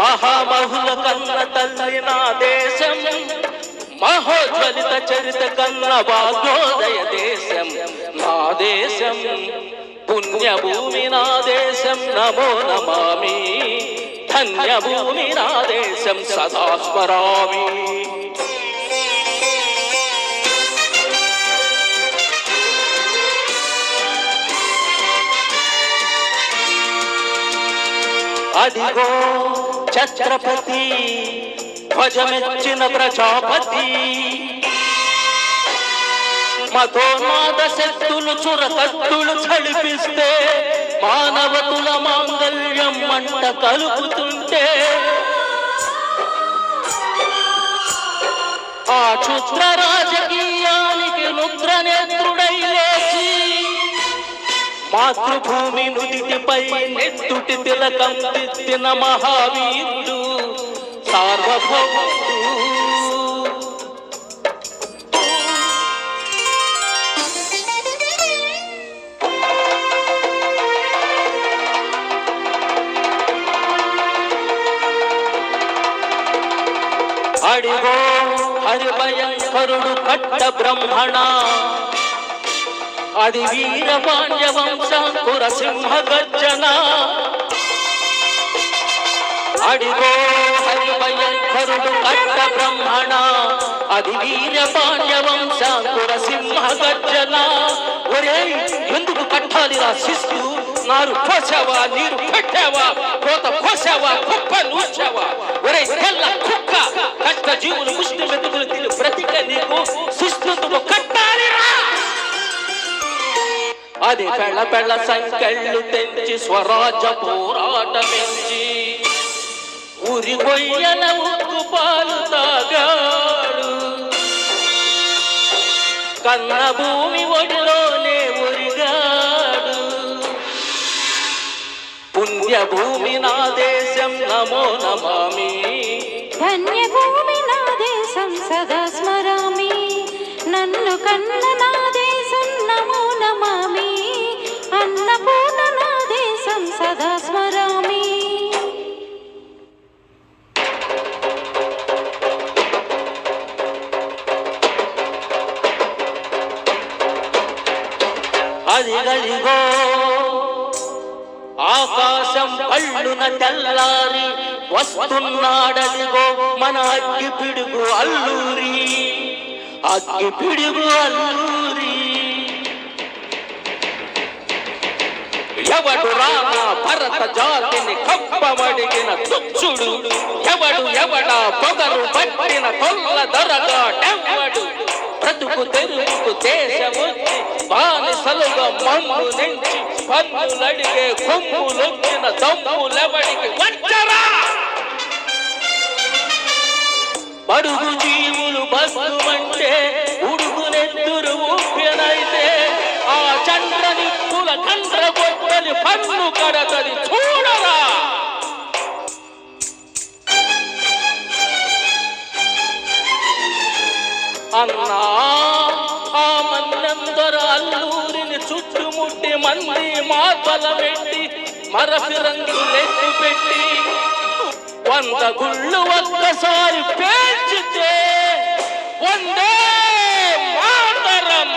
మహామహుల కన్న తల్లి నా దేశం మహోజ్వలిత చరిత కన్న భాగ్యోదయ దేశం నా దేశం పుణ్యభూమి నా దేశం నమో నమామి ధన్యభూమి నా దేశం సదా స్మరామి అదిగో ఛత్రపతి ధ్వజమెచ్చిన ప్రజాపతి. మతోన్మాద శక్తులు చురకత్తులు చడిపిస్తే మానవతుల మాంగల్యం మంట కలుపుతుంటే. ఆ క్షుద్ర రాజకీయానికి ముద్ర నేత్రుడై మాతృభూమి నుదిటిపై నెత్తుటి తిలకం దిద్దిన మహావీరుడు సార్వభౌముడు. అడిగో హరి భయంకరుడు కట్ట బ్రహ్మణ. అది వీరపాండ్య వంశాంకుర సింహ గర్జన అడిగో హరిభయంకరుడు కట్ట బ్రహ్మణ. అది వీరపాండ్య వంశాంకుర సింహ గర్జన ఒరే ఎందుకు కట్టాలి నా శిష్యు నారు పోసావా నీరు పెట్టావా కోత కోసావా కుప్ప నూర్చావా? ఒరే తెల్ల కుక్క కష్ట జీవులు ముష్టి వెతుకులు తిని బ్రతిక నీకు శిస్తువు కట్టాలి అది పెళ్ళ పెళ్ళ సంకెళ్ళు తెంచి స్వరాజ్య పోరాటమించి ఊరి కొయ్యల ఉక్కు పాలు తాగాడు. కన్న భూమి ఒడిలోనే ఉరిగాడు పుణ్యభూమి నా దేశం నమో నమామి. ధన్య భూమి నా దేశం సదా స్మరామి. నన్ను కన్న ఆకాశం పళ్ళున తెల్లారి వస్తున్నాడదిగో మన అగ్గి పిడుగు అల్లూరి. అగ్గి పిడుగు అల్లూరి. ఎవడు రామ భరత జాతిని కప్పమడిగిన తుచ్చుడు? ఎవడు ఎవడా పొగరు పట్టిన కొల్ల దొరగా టెంపడు బ్రతుకు తెరువుకు దేశమొచ్చి బానిసలుగా మమ్ము నుంచి పన్నులడిగే కొమ్ములొచ్చిన దమ్ములెవడికి వచ్చరా బడుగు జీవులు బస్సుమంటే ఉడుకునెత్తురు ఊపినైతే ఆ చంద్రని కుల కండ్ర గొప్పని పన్ను కడతది చూడరా? అన్నా ఆ మన్నెందర అల్లూరిని చుట్టుముట్టి మంది మాతల పెట్టి మరఫి రంగులెత్తి పెట్టి వంద గుళ్ళు ఒక్కసారి పేల్చితే వందే మాతరం.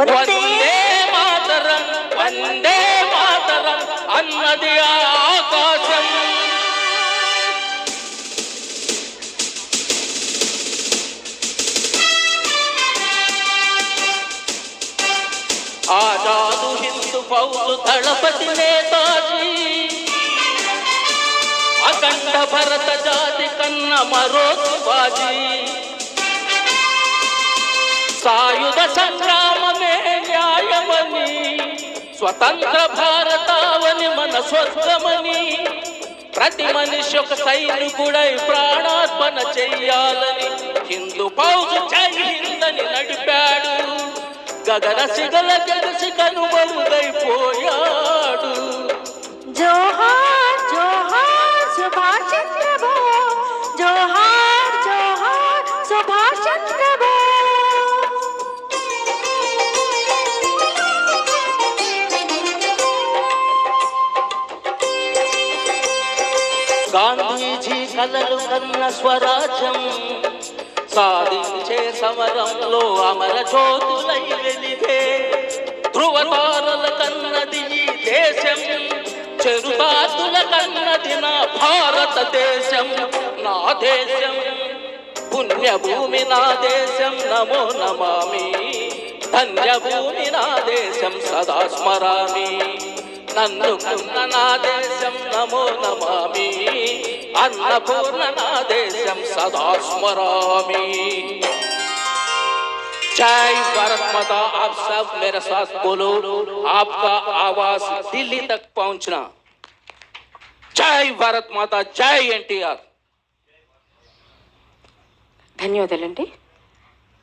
వందే మాతరం వందే మాతరం అన్నది ఆకాశం. పౌరు దళపతి నేతాజీ. అఖండ భరత జాతి కన్న మరో శివాజీ సాయుధ సంగ్రామమే న్యాయమని. స్వతంత్ర భారతావని మన స్వర్గమని. ప్రతి మనిషి ఒక సైనికుడై ప్రాణార్పణ చెయ్యాలని హిందూ పౌజు జై హిందని నడిపాడు. గగన సిగల గెలిసి కనుమరుగైపోయాడు. జోహార్ జోహార్ సుభాష్ చంద్ర బోస్ జోహార్ జోహార్ సుభాష్ చంద్ర గాంధీజీ కలలు కన్న స్వరాజ్యం వచ్చే సమరంలో అమర జ్యోతులై వెలిగే ధృవతారల కన్నది ఈ దేశం. చెరుతాతుల కన్నది నా భారతదేశం నా దేశం. పుణ్యభూమి నా దేశం నమో నమామి. ధన్యభూమి నా దేశం సదా స్మరామి. నన్ను కన్న నా దేశం నమో నమామి. అన్నపూర్ణ నా దేశం సదా స్మరామి. जय भारत माता आप सब मेरे साथ बोलो आपका आवाज दिल्ली तक पहुंचना जय भारत माता जय एनटीआर ధన్యవాదాలండి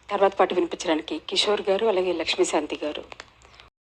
తర్వాత పాటు వినిపించడానికి కిషోర్ గారు అలాగే లక్ష్మీశాంతి గారు